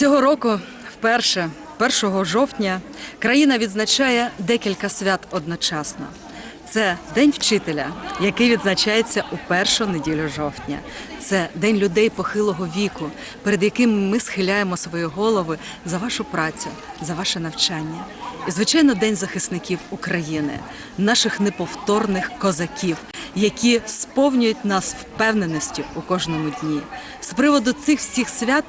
Цього року вперше, 1 жовтня, країна відзначає декілька свят одночасно. Це День вчителя, який відзначається у першу неділю жовтня. Це День людей похилого віку, перед яким ми схиляємо свої голови за вашу працю, за ваше навчання. І, звичайно, День захисників України, наших неповторних козаків, які сповнюють нас впевненістю у кожному дні. З приводу цих всіх свят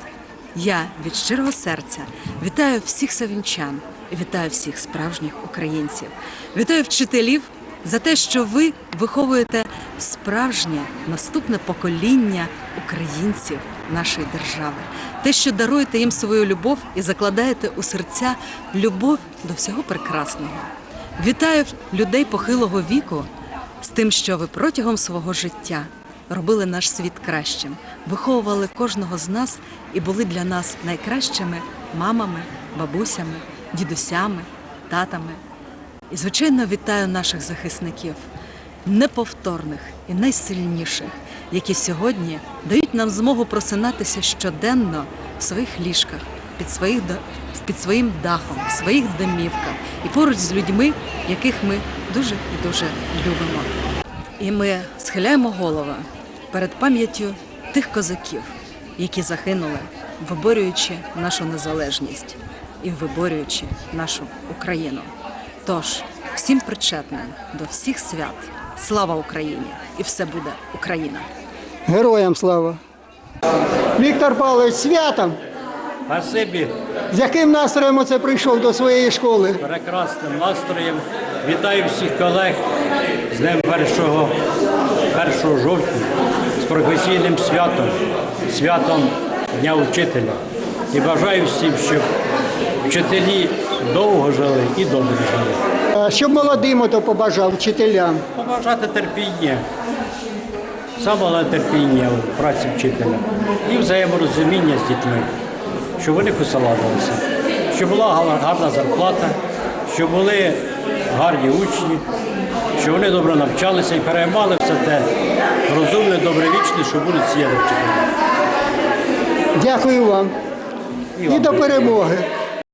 я від щирого серця вітаю всіх савінчан, вітаю всіх справжніх українців, вітаю вчителів за те, що ви виховуєте справжнє наступне покоління українців нашої держави, те, що даруєте їм свою любов і закладаєте у серця любов до всього прекрасного. Вітаю людей похилого віку з тим, що ви протягом свого життя робили наш світ кращим, виховували кожного з нас і були для нас найкращими мамами, бабусями, дідусями, татами. І, звичайно, вітаю наших захисників, неповторних і найсильніших, які сьогодні дають нам змогу просинатися щоденно в своїх ліжках, під, своїх, під своїм дахом, в своїх домівках і поруч з людьми, яких ми дуже і дуже любимо. І ми схиляємо голови перед пам'яттю тих козаків, які загинули, виборюючи нашу незалежність і виборюючи нашу Україну. Тож всім причетним до всіх свят, слава Україні! І все буде Україна! Героям слава. Віктор Павлович, святом. Спасибі З яким настроєм оце прийшов до своєї школи? прекрасним настроєм. Вітаю всіх колег з днем 1, 1 жовтня, з професійним святом, святом Дня Учителя. І бажаю всім, щоб вчителі довго жили і добре жили. А Щоб молодим ото побажав вчителям. Побажати терпіння, саме терпіння у праці вчителя і взаєморозуміння з дітьми, щоб вони посаладилися, щоб була гарна зарплата, щоб були гарні учні, щоб вони добре навчалися і переймали все те розумне, добровічне, що будуть сіяти. Дякую вам. І І вам до дякую. перемоги.